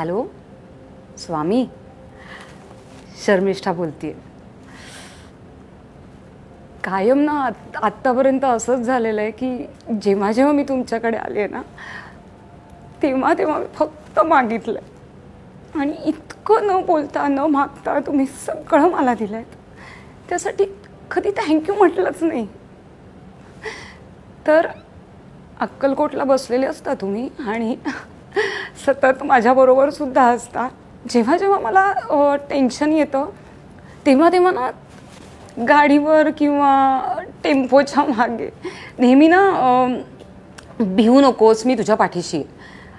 Hello? स्वामी? शर्मिष्ठा बोलते कायम ना आत आत्तापर्यंत असंच झालेलं आहे की जेव्हा जेव्हा मी तुमच्याकडे आले ना तेव्हा तेव्हा मी फक्त मागितलं. आणि इतकं न बोलता न मागता तुम्ही सगळं मला दिलं आहे त्यासाठी कधी थँक्यू म्हटलंच नाही. तर अक्कलकोटला बसलेले असता तुम्ही आणि सतत माझ्याबरोबर सुद्धा असता जेव्हा जेव्हा मला टेन्शन येतं तेव्हा तेव्हा ना गाडीवर किंवा टेम्पोच्या मागे नेहमी ना भिवू नकोस मी तुझ्या पाठीशी.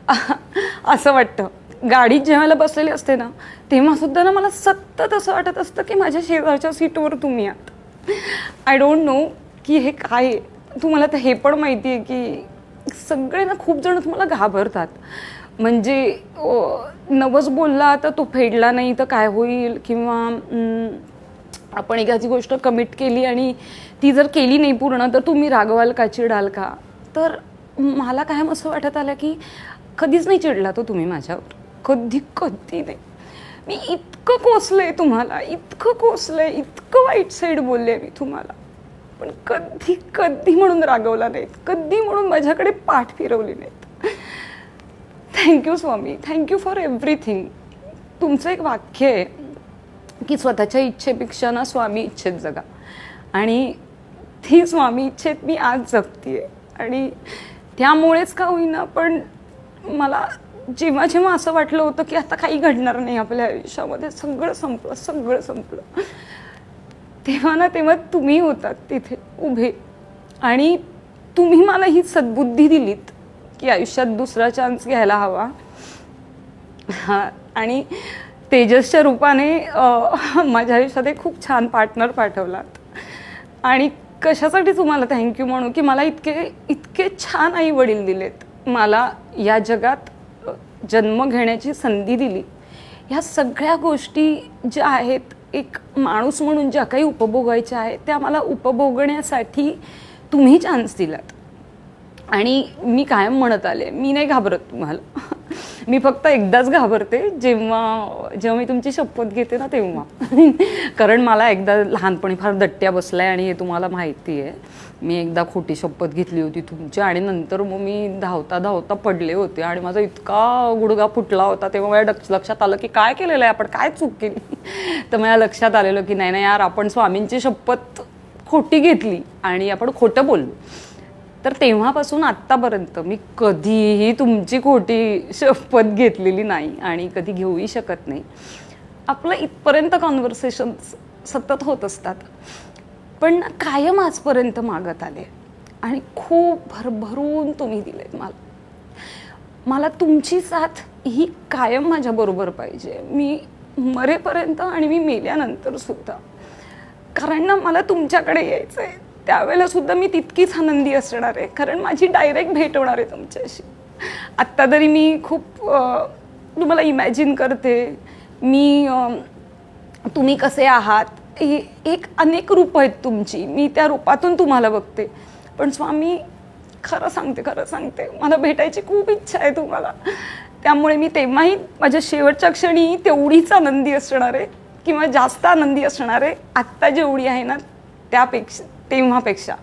असं वाटतं. गाडीत जेव्हा बसलेली असते ना तेव्हासुद्धा ना मला सतत असं वाटत असतं की माझ्या शेजारच्या सीटवर तुम्ही आहात. आय डोंट नो की हे काय तुम्हाला तर हे पण माहिती आहे की सगळे ना खूप जण तुम्हाला घाबरतात. म्हणजे नवस बोलला तर तो फेडला नाही तर काय होईल? किंवा आपण एखादी गोष्ट कमिट केली आणि ती जर केली नाही पूर्ण तर तुम्ही रागवाल का चिडाल का? तर मला कायम असं वाटत आलं की कधीच नाही चिडला तो तुम्ही माझ्यावर. कधी कधी नाही. मी इतकं कोसलंय तुम्हाला इतकं कोसलंय इतकं वाईट साईड बोलले मी तुम्हाला. पण कधी कधी म्हणून रागवला नाहीत. कधी म्हणून माझ्याकडे पाठ फिरवली नाही thank you Swami. Thank you for everything. तुमचं एक वाक्य आहे की स्वतःच्या इच्छेपेक्षा ना स्वामी इच्छेत जगा. आणि ती स्वामी इच्छेत मी आज जगतीये. आणि त्यामुळेच का होईना पण मला जेव्हा जेव्हा असं वाटलं होतं की आता काही घडणार नाही आपल्या आयुष्यामध्ये सगळं संपलं सगळं संपलं. तेव्हा ना तेव्हा तुम्ही होतात तिथे उभे. आणि तुम्ही मला ही सद्बुद्धी दिलीत. की आयुष्यात दुसरा चान्स घ्यायला हवा. हा आणि तेजसच्या रूपाने माझ्या आयुष्यात एक खूप छान पार्टनर पाठवलात. आणि कशासाठी तुम्हाला थँक्यू म्हणू की मला इतके इतके छान आई वडील दिलेत. मला या जगात जन्म घेण्याची संधी दिली. ह्या सगळ्या गोष्टी ज्या आहेत एक माणूस म्हणून ज्या काही उपभोगायच्या आहेत त्या मला उपभोगण्यासाठी तुम्ही चान्स दिलात. आणि मी कायम म्हणत आले मी नाही घाबरत तुम्हाला. मी फक्त एकदाच घाबरते जेव्हा जेव्हा मी तुमची शपथ घेते ना तेव्हा. कारण मला एकदा लहानपणी फार दट्ट्या बसलाय आणि हे तुम्हाला माहिती आहे. मी एकदा खोटी शपथ घेतली होती तुमची आणि नंतर मग मी धावता धावता पडले होते आणि माझा इतका गुडगा फुटला होता तेव्हा माझ्या डक्ष- लक्षात आलं की काय केलेलं आहे आपण? काय चूक केली? तर मला लक्षात आलेलं की नाही नाही यार आपण स्वामींची शपथ खोटी घेतली आणि आपण खोटं बोललो. तर तेव्हापासून आत्तापर्यंत मी कधीही तुमची खोटी शपथ घेतलेली नाही आणि कधी घेऊही शकत नाही. आपलं इथपर्यंत कॉन्व्हर्सेशन सतत होत असतात. पण कायम आजपर्यंत मागत आले. आणि खूप भरभरून तुम्ही दिलेत मला. मला तुमची साथ ही कायम माझ्याबरोबर पाहिजे. मी मरेपर्यंत आणि मी मेल्यानंतर सुद्धा. कारण ना मला तुमच्याकडे यायचं आहे त्यावेळेला सुद्धा मी तितकीच आनंदी असणार आहे. कारण माझी डायरेक्ट भेट होणार आहे तुमच्याशी. आत्ता तरी मी खूप तुम्हाला इमॅजिन करते. मी तुम्ही कसे आहात? हे एक अनेक रूप आहेत तुमची. मी त्या रूपातून तुम्हाला बघते. पण स्वामी खरं सांगते खरं सांगते. मला भेटायची खूप इच्छा आहे तुम्हाला. त्यामुळे मी तेव्हाही माझ्या शेवटच्या क्षणी तेवढीच आनंदी असणार आहे. किंवा जास्त आनंदी असणार आहे. आत्ता जेवढी आहे ना त्यापेक्षा. तेव्हापेक्षा.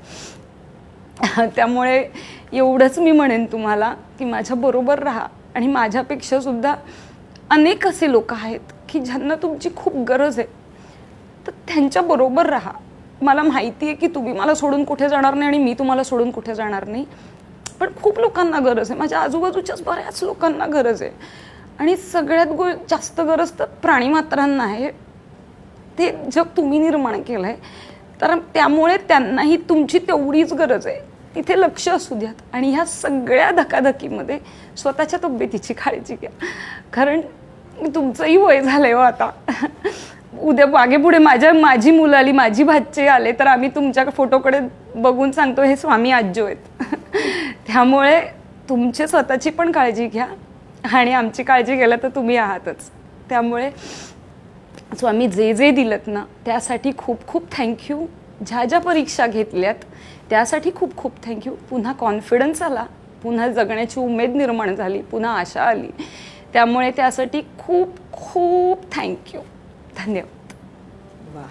त्यामुळे एवढंच मी म्हणेन तुम्हाला की माझ्याबरोबर राहा. आणि माझ्यापेक्षा सुद्धा अनेक असे लोक आहेत की ज्यांना तुमची खूप गरज आहे. तर त्यांच्याबरोबर राहा. मला माहिती आहे की तुम्ही मला सोडून कुठे जाणार नाही आणि मी तुम्हाला सोडून कुठे जाणार नाही. पण खूप लोकांना गरज आहे. माझ्या आजूबाजूच्याच बऱ्याच लोकांना गरज आहे. आणि सगळ्यात गो जास्त गरज तर प्राणीमात्रांना आहे. ते जग तुम्ही निर्माण केलं आहे तर त्यामुळे त्यांनाही तुमची तेवढीच गरज आहे. तिथे लक्ष असू द्यात. आणि ह्या सगळ्या धकाधकीमध्ये स्वतःच्या तब्येतीची काळजी घ्या. कारण तुमचंही वय झालंय हो आता. उद्या मागे पुढे माझ्या माझी मुलं आली माझी भाचे आले तर आम्ही तुमच्या फोटोकडे बघून सांगतो हे स्वामी आज्जो आहेत. त्यामुळे तुमची स्वतःची पण काळजी घ्या. आणि आमची काळजी घ्यायला तर तुम्ही आहातच. त्यामुळे स्वामी जे जे दिलत ना त्यासाठी खूप खूप थँक्यू ज्या ज्या परीक्षा घेतल्यात त्यासाठी खूप खूप थँक्यू पुन्हा कॉन्फिडन्स आला पुन्हा जगण्याची उमेद निर्माण झाली पुन्हा आशा आली. त्यामुळे त्यासाठी खूप खूप थँक्यू धन्यवाद. वा.